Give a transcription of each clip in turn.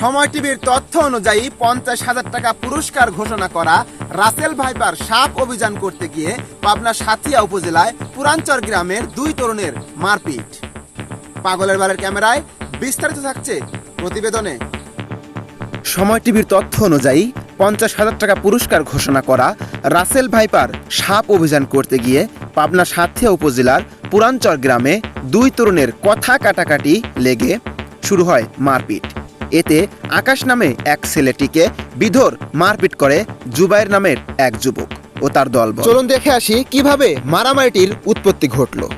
সময় টিভির তথ্য অনুযায়ী পঞ্চাশ হাজার টাকা পুরস্কার ঘোষণা করা রাসেল ভাইপার সাপ অভিযান করতে গিয়ে পাবনা সাথিয়া উপজেলায় পুরাঞ্চর গ্রামের দুই তরুণের মারপিট। পাগলের বারের ক্যামেরায় বিস্তারিত থাকছে প্রতিবেদনে। সময় টিভির তথ্য অনুযায়ী পঞ্চাশ হাজার টাকা পুরস্কার ঘোষণা করা রাসেল ভাইপার সাপ অভিযান করতে গিয়ে পাবনা সাথিয়া উপজেলার পুরাঞ্চর গ্রামে দুই তরুণের কথা কাটাকাটি লেগে শুরু হয় মারপিট। এতে আকাশ নামে এক ছেলেটিকে বিধর মারপিট করে জুবাইর নামের এক যুবক ও তার দল চলুন দেখে আসি কীভাবে মারামারিটির উৎপত্তি ঘটলো।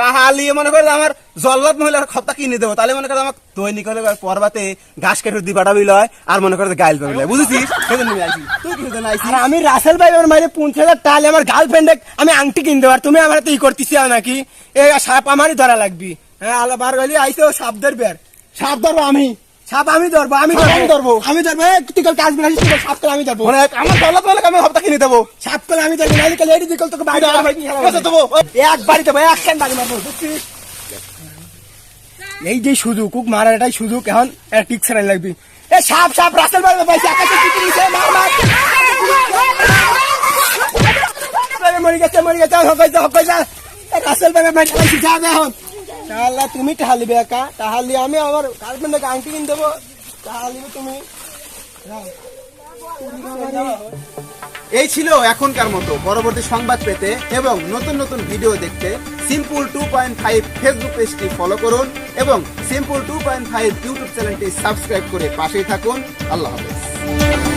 তাহলে মনে করলে আমার জল্লাদ মহিলার খপ্তা কিনে দেবো। তাহলে মনে করে আমার দৈনিক হলে পর্বাতে ঘাস কেটে দি পাঠাবি লয় আর মনে করে গাইল পাবি লয়। বুঝেছিস? আর আমি রাসেল ভাই আমার মাইরে পৌঁছে হাজার তাহলে আমার গার্লফ্রেন্ড আমি আংটি কিনতে পার তুমি আমার তো ই করতেছি নাকি? এ সাপ আমারই ধরা লাগবি। হ্যাঁ আলো বার গলি আইসে ও সাপ ধরবে আর। সাপ ধরবো আমি। সাপ আমি ধরবো আমি ধরবো। আমি ধরবো। আমি ধরবো। তুই কাল কাজ বিনাছিস তুই কাল সাপ আমি ধরবো। মনে আমার জল্লাদ মহিলাকে আমি হপ্তা কিনে দেবো সাপ করে আমি ধরবো নাইলে কাল এডি দিকল তোকে বাইরে বাইরে আচ্ছা, দেবো। এক বাড়ি দেবো এক কেন বাড়ি মারবো এই যে সুযোগ কুক মারার এটাই সুযোগ এখন একটা টিক ছাড়াই লাগবি। এ সাপ সাপ রাসেল ভাই পাইছে আকাশে টিকি নিছে মার মার। মরে গেছে মরে গেছে হক হইছে হক হইছে এ রাসেল পাইছি যা এখন তাহলে তুমি তাহলে বেকা তাহলে আমি আমার গার্লফ্রেন্ডকে আংটি কিনে দেবো। তাহলে তুমি। এই ছিল এখনকার মতো পরবর্তী সংবাদ পেতে এবং নতুন নতুন ভিডিও দেখতে simple two point five Facebook পেজটি ফলো করুন এবং simple two point five YouTube চ্যানেলটি সাবস্ক্রাইব করে পাশেই থাকুন। আল্লাহ হাফেজ।